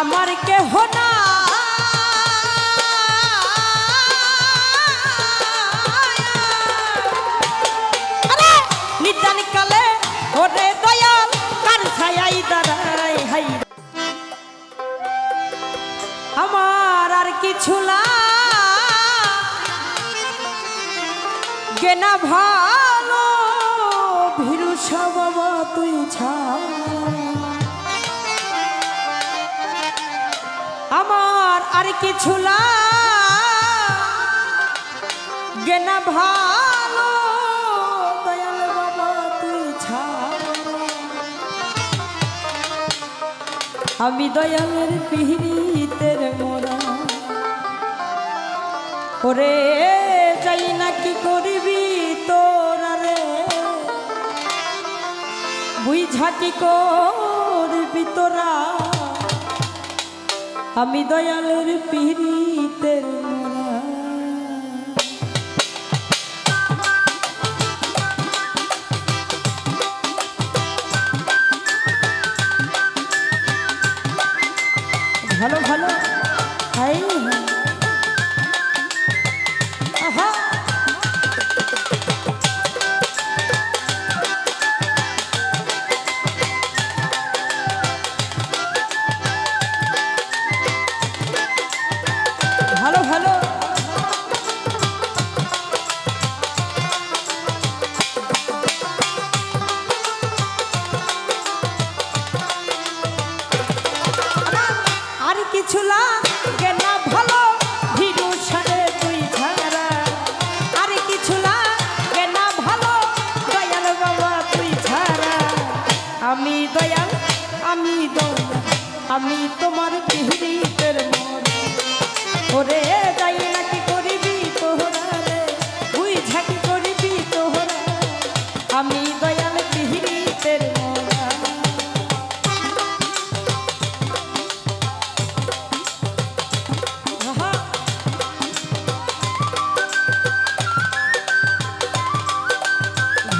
আমার কিছু গেনা ভালো, ভীরু বাবা তুই আমার আর কিছু গেনা ভালো, দয়াল বাবা তুই আমি দয়ালের পিহিতের মোরা। ওরে যাই নাকি করবি তোরা রে? বুঝা করবি তোরা? আমি দয়ালের পিড়িতের to love.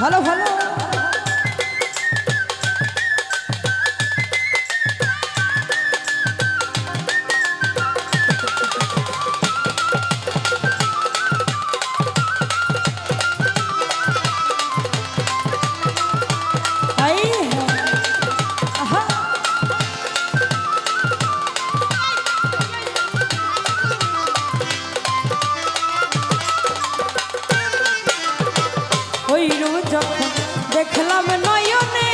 ভালো ভালো। দেখলাম নয়নে।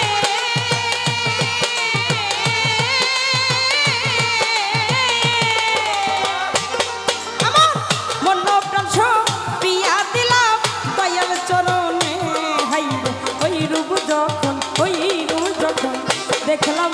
আমার মন প্রাণ পিয়া দিলাম দয়াল চরণে। হাই ওই রূপ যখন ওই রূপ যখন, দেখলাম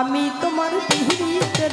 আমি তোমার পিহিতের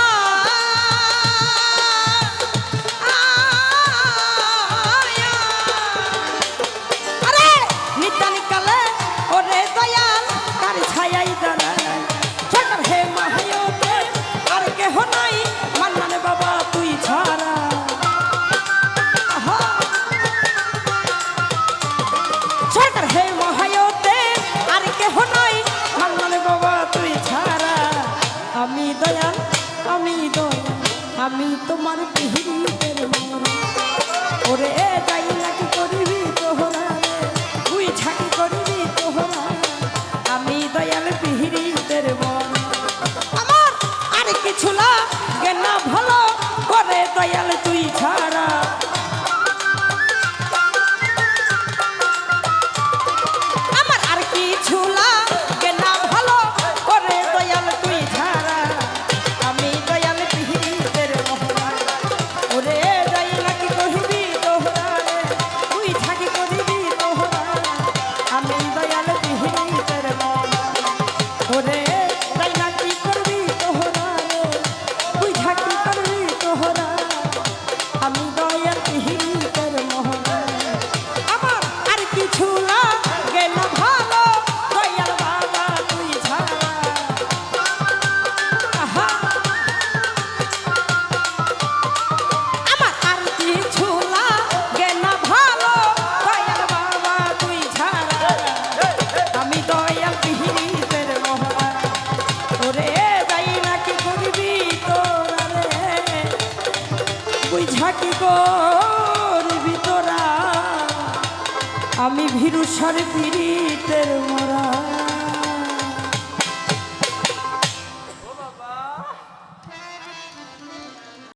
ভিতরা আমি ভীরুষার পীড়িতের মা।